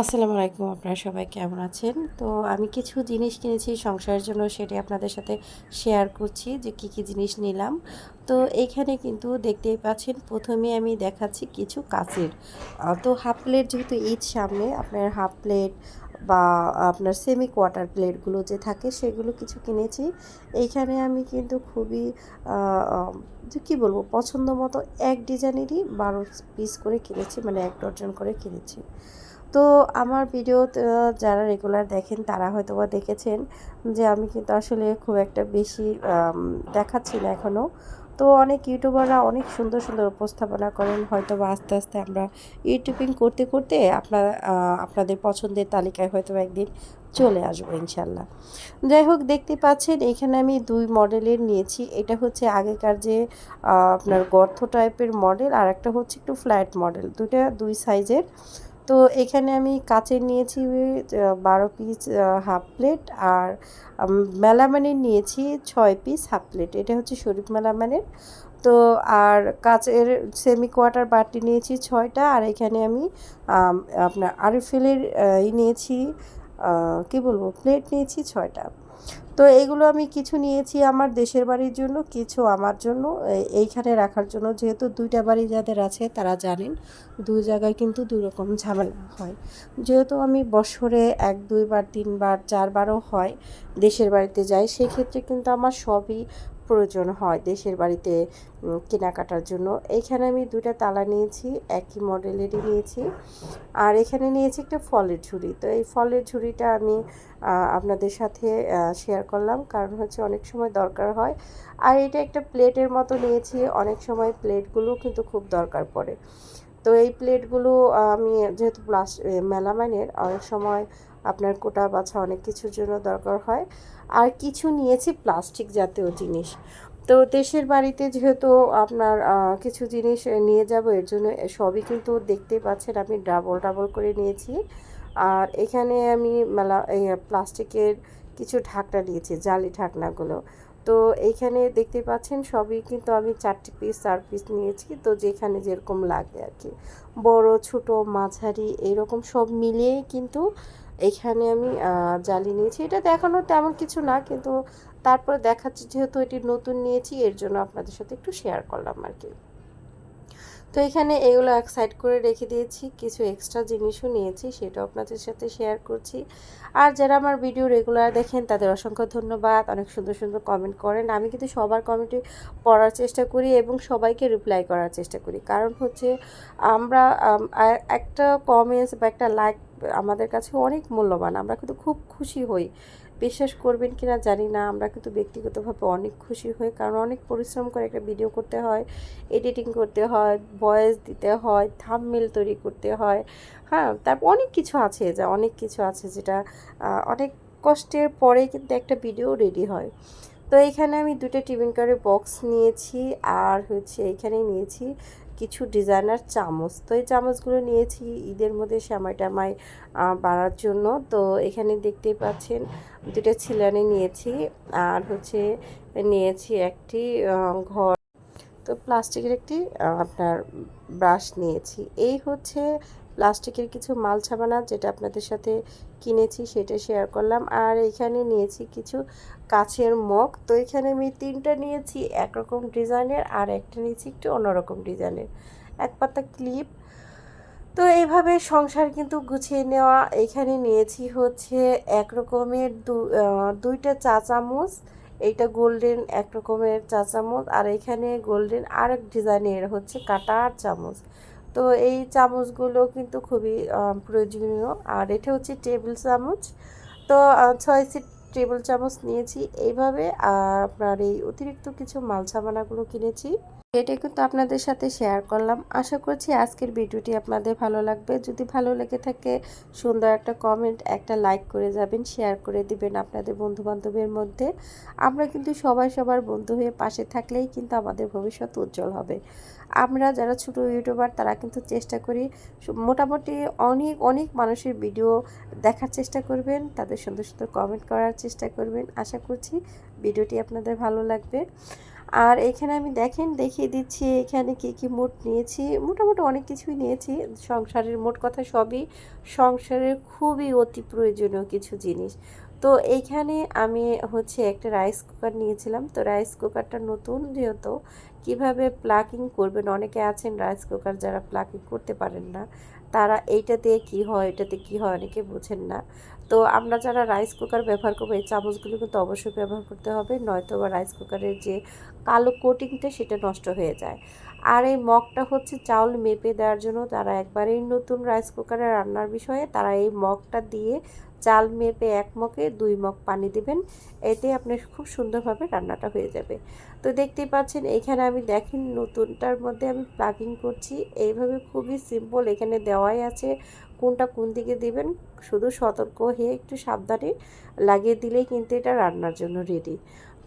আসসালামু আলাইকুম, আপনারা সবাই কেমন আছেন? তো আমি কিছু জিনিস কিনেছি সংসারের জন্য, সেটি আপনাদের সাথে শেয়ার করছি যে কি কি জিনিস নিলাম। তো এখানে কিন্তু দেখতেই পাচ্ছেন, প্রথমে আমি দেখাচ্ছি কিছু কাচের। তো হাফ প্লেট যেহেতু ঈদ সামনে, আপনার হাফ প্লেট বা আপনার সেমি কোয়ার্টার প্লেটগুলো যে থাকে, সেগুলো কিছু কিনেছি। এইখানে আমি কিন্তু খুবই যে কী বলব, পছন্দ মতো এক ডিজাইনেরই বারো পিস করে কিনেছি মানে এক ডজন করে কিনেছি। তো আমার ভিডিও যারা রেগুলার দেখেন, তারা হয়তো বা দেখেছেন যে আমি কিন্তু আসলে খুব একটা বেশি দেখাচ্ছি না এখনও তো অনেক ইউটিউবাররা অনেক সুন্দর সুন্দর উপস্থাপনা করেন। হয়তো বা আস্তে আস্তে আমরা ইউটিউবিং করতে করতে আপনার আপনাদের পছন্দের তালিকায় হয়তো একদিন চলে আসব ইনশাল্লাহ। যাই হোক, দেখতে পাচ্ছেন, এখানে আমি দুই মডেলের নিয়েছি। এটা হচ্ছে আগেকার যে আপনার গর্থ টাইপের মডেল আর একটা হচ্ছে একটু ফ্ল্যাট মডেল দুইটা দুই সাইজের তো এখানে আমি কাচের নিয়েছি বারো পিস হাফ প্লেট আর মেলামানের নিয়েছি ছয় পিস হাফ প্লেট এটা হচ্ছে শরীফ মেলামানের। তো আর কাচের সেমি কোয়ার্টার বাটি নিয়েছি ছয়টা আর এখানে আমি আপনার আরিফেলের ই নিয়েছি কী বলব প্লেট নিয়েছি ছয়টা। তো এইগুলো আমি কিছু নিয়েছি আমার দেশের বাড়ির জন্য, কিছু আমার জন্য। এইখানে রাখার জন্য যেহেতু দুইটা বাড়ি যাদের আছে তারা জানেন দুই জায়গায় কিন্তু দুই রকম ঝামেলা হয়। যেহেতু আমি বছরে এক, দুইবার, তিনবার, চারবারও হয় দেশের বাড়িতে যাই, সেক্ষেত্রে কিন্তু আমার সবই প্রয়োজন হয় দেশের বাড়িতে কেনাকাটার জন্য। এইখানে আমি দুইটা তালা নিয়েছি, একই মডেলেরই নিয়েছি। আর এখানে নিয়েছি একটা ফলের ঝুড়ি। তো এই ফলের ঝুড়িটা আমি আপনাদের সাথে শেয়ার করলাম। কারণ হচ্ছে অনেক সময় দরকার হয়। আর এটা একটা প্লেটের মতো নিয়েছি। অনেক সময় প্লেটগুলো কিন্তু খুব দরকার পড়ে। তো এই প্লেটগুলো আমি যেহেতু প্লাস মেলামাইনের, অনেক সময় আপনার কোটা বাছা অনেক কিছুর জন্য দরকার হয়। আর কিছু নিয়েছি প্লাস্টিক জাতীয় জিনিস। তো দেশের বাড়িতে যেহেতু আপনার কিছু জিনিস নিয়ে যাব, এর জন্য সবই কিন্তু দেখতে পাচ্ছেন আমি ডাবল ডাবল করে নিয়েছি। আর এখানে আমি মেলা প্লাস্টিকের কিছু ঢাকনা নিয়েছি, জালি ঢাকনাগুলো। তো এইখানে দেখতে পাচ্ছেন সবই কিন্তু আমি চারটি পিস চার পিস নিয়েছি। তো যেখানে যেরকম লাগে আর কি। বড়, ছোট, মাঝারি, এরকম সব মিলিয়েই কিন্তু এখানে আমি জ্বালিয়ে নিয়েছি। এটা দেখানো তেমন কিছু না, কিন্তু তারপরে দেখাচ্ছি, যেহেতু এটি নতুন নিয়েছি, এর জন্য আপনাদের সাথে একটু শেয়ার করলাম আর কি। তো এখানে এগুলো এক সাইড করে রেখে দিয়েছি, কিছু এক্সট্রা জিনিসও নিয়েছি, সেটাও আপনাদের সাথে শেয়ার করছি। আর যারা আমার ভিডিও রেগুলার দেখেন, তাদের অসংখ্য ধন্যবাদ। অনেক সুন্দর সুন্দর কমেন্ট করেন। আমি কিন্তু সবার কমেন্টে পড়ার চেষ্টা করি এবং সবাইকে রিপ্লাই করার চেষ্টা করি। কারণ হচ্ছে আমরা একটা কমেন্টস বা একটা লাইক আমাদের কাছে অনেক মূল্যবান। আমরা কিন্তু খুব খুশি হই। বিশ্বাস করবেন কি না জানি না। আমরা কিন্তু ব্যক্তিগতভাবে অনেক খুশি হই, কারণ অনেক পরিশ্রম করে একটা ভিডিও করতে হয় এডিটিং করতে হয় ভয়েস দিতে হয় থাম্বনেল তৈরি করতে হয়। হ্যাঁ তারপর অনেক কিছু আছে যা, অনেক কিছু আছে যেটা অনেক কষ্টের পরে কিন্তু একটা ভিডিও রেডি হয়। তো এইখানে আমি দুটো টিফিন কারে বক্স নিয়েছি, আর হচ্ছে এইখানে নিয়েছি কিছু ডিজাইনার চামচ, তো এই চামচগুলো নিয়েছি ঈদের মধ্যে শ্যামাই টামাই বাড়ার জন্য। তো এখানে দেখতেই পাচ্ছেন, দুটো ছিলানি নিয়েছি আর হচ্ছে নিয়েছি একটি ঘর। তো প্লাস্টিকের একটি আপনার ব্রাশ নিয়েছি। এই হচ্ছে প্লাস্টিকের কিছু মাল ছাপানা যেটা আপনাদের সাথে কিনেছি সেটা শেয়ার করলাম। আর এখানে নিয়েছি কিছু কাছের মগ। তো এখানে আমি তিনটা নিয়েছি, একরকম ডিজাইনের আর একটা নিয়েছি একটু অন্যরকম ডিজাইনের। এক পাতা ক্লিপ। তো এইভাবে সংসার কিন্তু গুছিয়ে নেওয়া। এখানে নিয়েছি হচ্ছে এক রকমের দুইটা চা চামচ। এইটা গোল্ডেন এক রকমের চা চামচ। আর এখানে গোল্ডেন আরেক ডিজাইনের হচ্ছে কাটার চামচ। তো এই চামচগুলো কিন্তু খুবই প্রয়োজনীয়। আর এটা হচ্ছে টেবিল চামচ। তো ছয় সিট টেবিল চামচ নিয়েছি। এইভাবে আপনার এই অতিরিক্ত কিছু মাল সামানাগুলো কিনেছি। এটা কিন্তু আপনাদের সাথে শেয়ার করলাম। আশা করছি আজকের ভিডিওটি আপনাদের ভালো লাগবে। যদি ভালো লেগে থাকে, সুন্দর একটা কমেন্ট একটা লাইক করে যাবেন শেয়ার করে দিবেন আপনাদের বন্ধু বান্ধবের মধ্যে। আমরা কিন্তু সবাই সবার বন্ধু হয়ে পাশে থাকলেই কিন্তু আমাদের ভবিষ্যৎ উজ্জ্বল হবে। আমরা যারা ছোট ইউটিউবার তারা কিন্তু চেষ্টা করি মোটামুটি অনেক অনেক মানুষের ভিডিও দেখার চেষ্টা করবেন, তাদের সুন্দর সুন্দর কমেন্ট করার চেষ্টা করবেন। আশা করছি ভিডিওটি আপনাদের ভালো লাগবে। আর এখানে আমি দেখেন দেখিয়ে দিচ্ছি এখানে কি কি মোট নিয়েছি। মোটামুটি অনেক কিছুই নিয়েছি। সংসারের মোট কথা সবই। সংসারের খুবই অতি প্রয়োজনীয় কিছু জিনিস। তো এইখানে আমি হচ্ছে একটা রাইস কুকার নিয়েছিলাম। তো রাইস কুকারটা নতুন যেহেতু, কীভাবে প্লাকিং করবেন? অনেকে আছেন রাইস কুকার যারা প্লাকিং করতে পারেন না, তারা এইটাতে কি হয়, এটাতে কি হয় অনেকে বোঝেন না। তো আমরা যারা রাইস কুকার ব্যবহার করব, এই চামচগুলো কিন্তু অবশ্যই ব্যবহার করতে হবে নয়তো বা রাইস কুকারের যে কালো কোটিংটা সেটা নষ্ট হয়ে যায়। আর এই মগটা হচ্ছে চাউল মেপে দেওয়ার জন্য, তারা একবারেই নতুন রাইস কুকারে রান্নার বিষয়ে তারা এই মগটা দিয়ে চাল মেপে এক মগে দুই মগ পানি দিবেন, এতে আপনার খুব সুন্দরভাবে রান্নাটা হয়ে যাবে। তো দেখতেই পাচ্ছেন, এখানে আমি দেখেন নতুনটার মধ্যে আমি প্লাগিং করছি। এইভাবে খুবই সিম্পল এখানে দেওয়াই আছে, কোনটা কোন দিকে দিবেন, শুধু সতর্ক হয়ে একটু সাবধানে লাগিয়ে দিলেই কিন্তু এটা রান্নার জন্য রেডি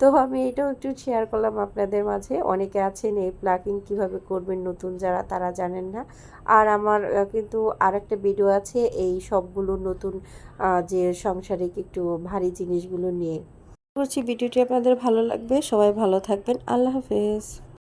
তো আমি এটাও একটু শেয়ার করলাম আপনাদের মাঝে। অনেকে আছেন এই প্লাকিং কীভাবে করবেন নতুন যারা, তারা জানেন না। আর আমার কিন্তু আর একটা ভিডিও আছে এই সবগুলো নতুন যে সংসারিক একটু ভারী জিনিসগুলো নিয়ে। করছি ভিডিওটি আপনাদের ভালো লাগবে। সবাই ভালো থাকবেন। আল্লাহ হাফেজ।